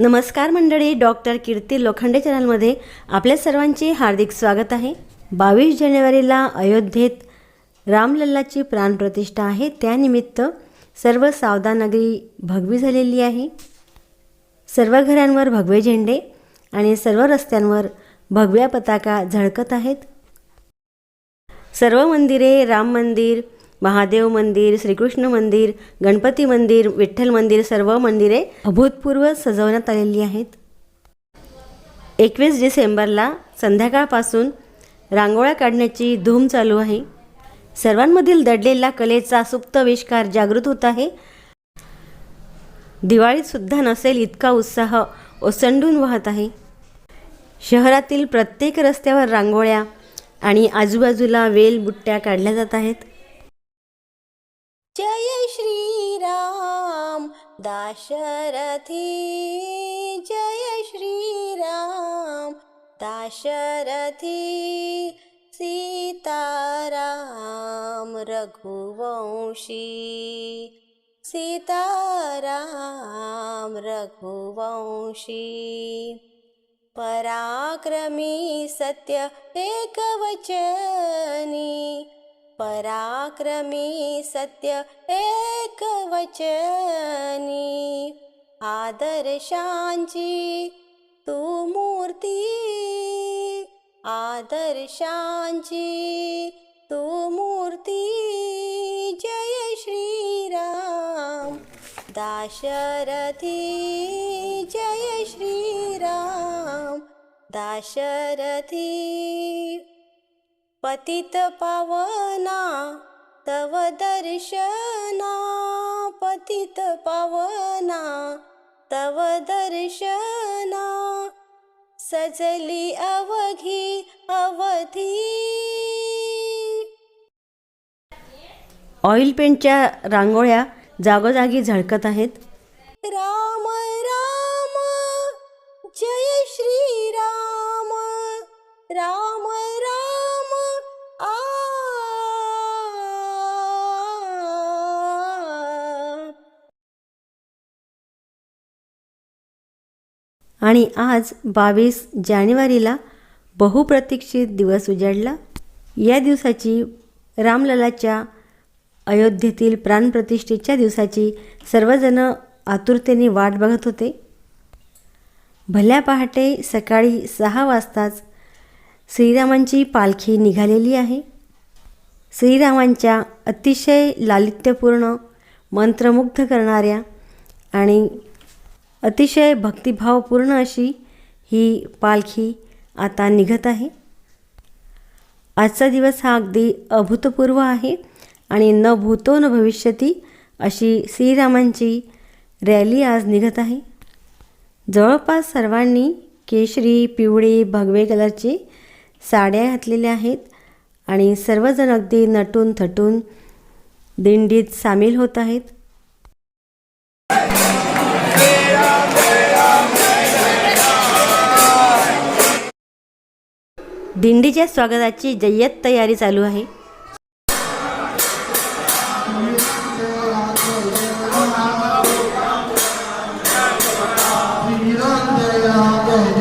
नमस्कार मंडळी डॉक्टर कीर्ती लोखंडे चॅनलमध्ये आपल्या सर्वांचे हार्दिक स्वागत आहे. बावीस जानेवारीला अयोध्येत रामलल्लाची प्राणप्रतिष्ठा आहे. त्यानिमित्त सर्व सावधानगरी भगवी झालेली आहे. सर्व घरांवर भगवे झेंडे आणि सर्व रस्त्यांवर भगव्या पताका झळकत आहेत. सर्व मंदिरे राम मंदिर महादेव मंदिर श्रीकृष्ण मंदिर गणपती मंदिर विठ्ठल मंदिर सर्व मंदिरे अभूतपूर्व सजवण्यात आलेली आहेत. एकवीस डिसेंबरला संध्याकाळपासून रांगोळ्या काढण्याची धूम चालू आहे. सर्वांमधील दडलेला कलेचा सुप्त आविष्कार जागृत होत आहे. दिवाळीतसुद्धा नसेल इतका उत्साह ओसंडून वाहत आहे. शहरातील प्रत्येक रस्त्यावर रांगोळ्या आणि आजूबाजूला वेल बुट्ट्या काढल्या जात आहेत. जय श्रीराम दाशरथी जय श्रीराम दाशरथी सीताराम रघुवंशी सीताराम रघुवंशी। पराक्रमी सत्य एकवचनी पराक्रमी सत्य एकवचनी आदर्शांची तू मूर्ती. आदर्शांची तू मूर्ती. जय श्रीराम. दाशरथी जय श्रीराम. दाशरथी पतित पावना तव दर्शना पतित पावना तव दर्शना सजली अवघी अवधी. ऑइल पेंटच्या रांगोळ्या जागोजागी झळकत आहेत. आणि आज बावीस जानेवारीला बहुप्रतीक्षित दिवस उजाडला. या दिवसाची रामललाच्या अयोध्येतील प्राणप्रतिष्ठेच्या दिवसाची सर्वजण आतुरतेने वाट बघत होते. भल्या पहाटे सकाळी सहा वाजताच श्रीरामांची पालखी निघालेली आहे. श्रीरामांच्या अतिशय लालित्यपूर्ण मंत्रमुग्ध करणाऱ्या आणि अतिशय भक्तिभावपूर्ण अशी ही पालखी आता निघत आहे. आजचा दिवस हा अगदी अभूतपूर्व आहे आणि न भूतो न भविष्यती अशी श्रीरामांची रॅली आज निघत आहे. जवळपास सर्वांनी केशरी पिवळे भगवे कलरचे साड्या घातलेल्या आहेत आणि सर्वजण अगदी नटून थटून दिंडीत सामील होत आहेत. दिंडीच्या स्वागताची जय्यत तयारी चालू आहे.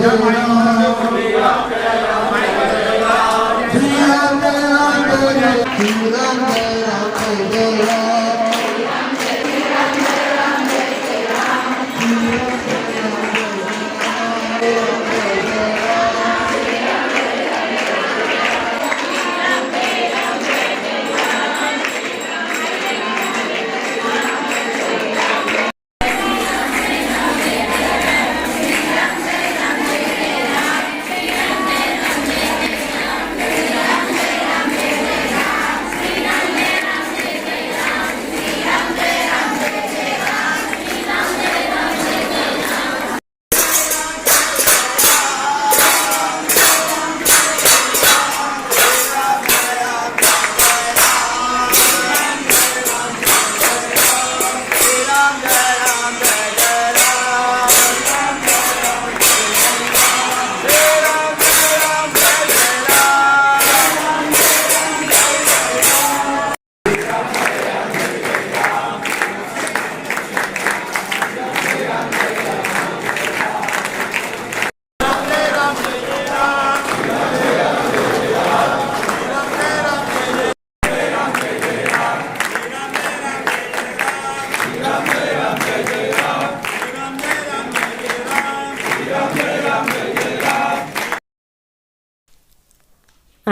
Yeah,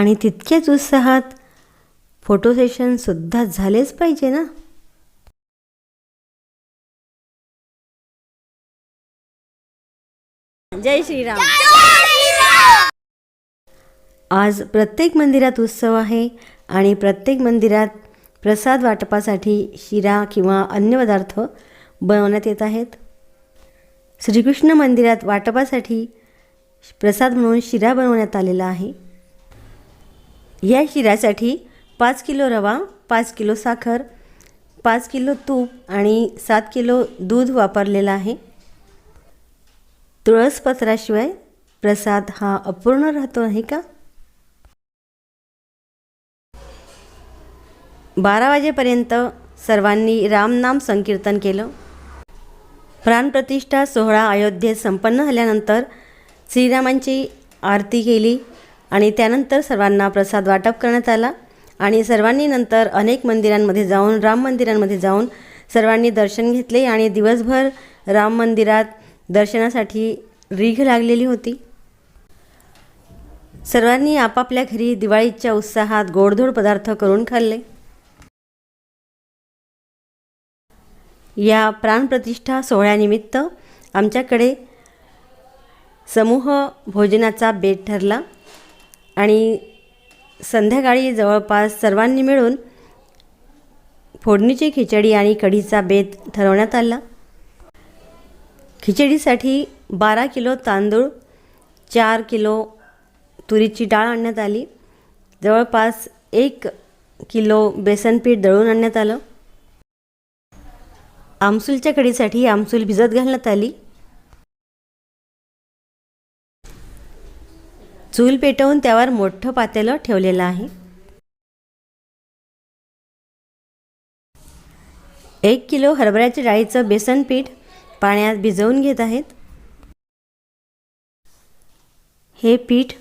आणि तितक्याच उत्साहात फोटो सेशन सुद्धा झालेच पाहिजे ना? जय श्रीराम! आज प्रत्येक मंदिरात उत्सव आहे आणि प्रत्येक मंदिरात प्रसाद वाटपासाठी शिरा किंवा अन्य पदार्थ बनवण्यात येत आहेत. श्रीकृष्ण मंदिरात वाटपासाठी प्रसाद म्हणून शिरा बनवण्यात आलेला आहे. या शिऱ्यासाठी पाच किलो रवा पाच किलो साखर पाच किलो तूप आणि सात किलो दूध वापरलेलं आहे. तुळसपत्राशिवाय प्रसाद हा अपूर्ण राहतो आहे का? बारा वाजेपर्यंत सर्वांनी रामनाम संकीर्तन केलं. प्राणप्रतिष्ठा सोहळा अयोध्येत संपन्न झाल्यानंतर श्रीरामांची आरती केली. आणि त्यानंतर सर्वांना प्रसाद वाटप करण्यात आला. आणि सर्वांनी नंतर अनेक मंदिरांमध्ये जाऊन राम मंदिरांमध्ये जाऊन सर्वांनी दर्शन घेतले आणि दिवसभर राम मंदिरात दर्शनासाठी रीघ लागलेली होती. सर्वांनी आपापल्या घरी दिवाळीच्या उत्साहात गोडधोड पदार्थ करून खाल्ले. या प्राणप्रतिष्ठा सोहळ्यानिमित्त आमच्याकडे समूह भोजनाचा बेत ठरला. आणि संध्याकाळी जवळपास सर्वांनी मिळून फोडणीची खिचडी आणि कढीचा बेत ठरवण्यात आला. खिचडीसाठी बारा किलो तांदूळ चार किलो तुरीची डाळ आणण्यात आली. जवळपास एक किलो बेसनपीठ दळून आणण्यात आलं. आमसूलच्या कढीसाठी आमसूल भिजत घालण्यात आली. चूल पेटवून त्यावर मोठं पातेलं ठेवलेलं आहे. एक किलो हरभऱ्याच्या डाळीचं बेसन पीठ पाण्यात भिजवून घेत आहेत. हे पीठ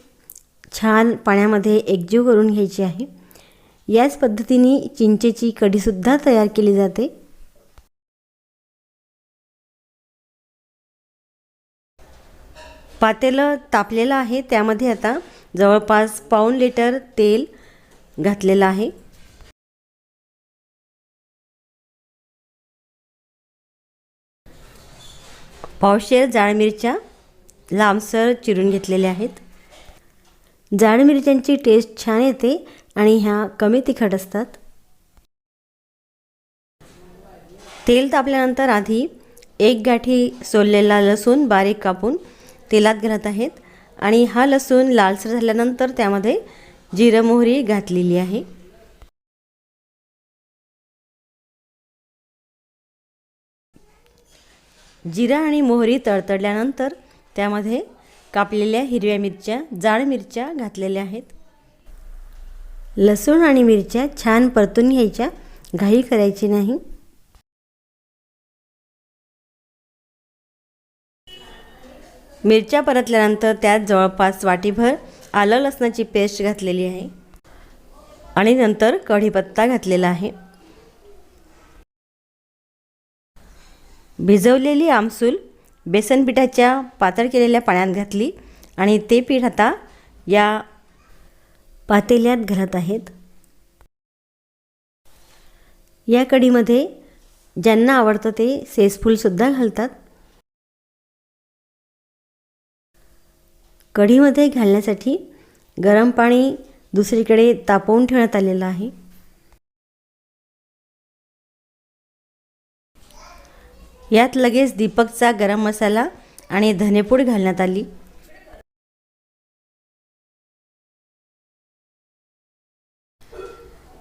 छान पाण्यामध्ये एकजीव करून घ्यायचे आहे. याच पद्धतीने चिंचेची कढीसुद्धा तयार केली जाते. पातेलं तापलेलं आहे. त्यामध्ये आता जवळपास पाऊण लिटर तेल घातलेलं आहे. पावशेर जाळ मिरच्या लांबसर चिरून घेतलेल्या आहेत. जाड मिरच्यांची टेस्ट छान येते आणि ह्या कमी तिखट असतात. तेल तापल्यानंतर आधी एक गाठी सोललेला लसूण बारीक कापून तेलात घालत आहेत. आणि हा लसूण लालसर झाल्यानंतर त्यामध्ये जिरं मोहरी घातलेली आहे. जिरा आणि मोहरी तडतडल्यानंतर त्यामध्ये कापलेल्या हिरव्या मिरच्या जाड मिरच्या घातलेल्या आहेत. लसूण आणि मिरच्या छान परतून घ्यायच्या. घाई करायची नाही. मिरच्या परतल्यानंतर त्यात जवळपास वाटीभर आलं लसणाची पेस्ट घातलेली आहे. आणि नंतर कढीपत्ता घातलेला आहे. भिजवलेली आमसूल बेसन पिठाच्या पातळ केलेल्या पाण्यात घातली आणि ते पीठ आता या पातेल्यात घालत आहेत. या कढीमध्ये ज्यांना आवडतं ते सेसफूलसुद्धा घालतात. कढीमध्ये घालण्यासाठी गरम पाणी दुसरीकडे तापवून ठेवण्यात आलेलं आहे. यात लगेच दीपकचा गरम मसाला आणि धनेपूड घालण्यात आली.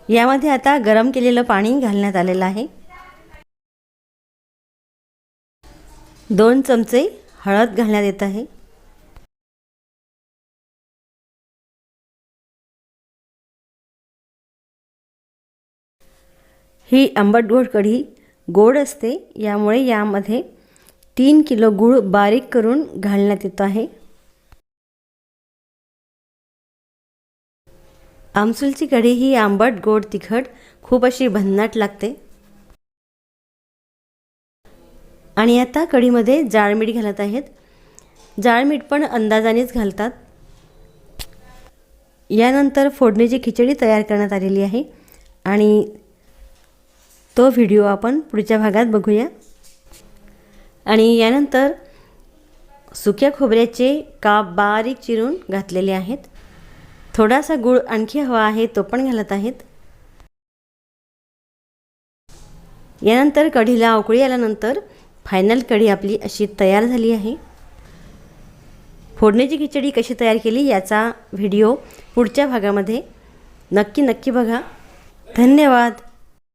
यामध्ये आता गरम केलेलं पाणी घालण्यात आलेलं आहे. दोन चमचे हळद घालण्यात येत आहे. ही आंबट गोड कढी गोड असते यामुळे यामध्ये तीन किलो गूळ बारीक करून घालण्यात येतो आहे. आमसूलची कढी ही आंबट गोड तिखट खूप अशी भन्नाट लागते. आणि आता कढीमध्ये जाळमीठ घालत आहेत. जाळ मीठ पण अंदाजानेच घालतात. यानंतर फोडणीची खिचडी तयार करण्यात आलेली आहे. आणि तो व्हिडिओ आपण पुढच्या भागात बघूया. आणि यानंतर सुक्या खोबऱ्याचे काप बारीक चिरून घातलेले आहेत. थोडासा गूळ आणखी हवा आहे तो पण घालत आहेत. यानंतर कढीला उकळी आल्यानंतर फायनल कढी आपली अशी तयार झाली आहे. फोडणीची खिचडी कशी तयार केली याचा व्हिडिओ पुढच्या भागामध्ये. नक्की नक्की बघा. धन्यवाद.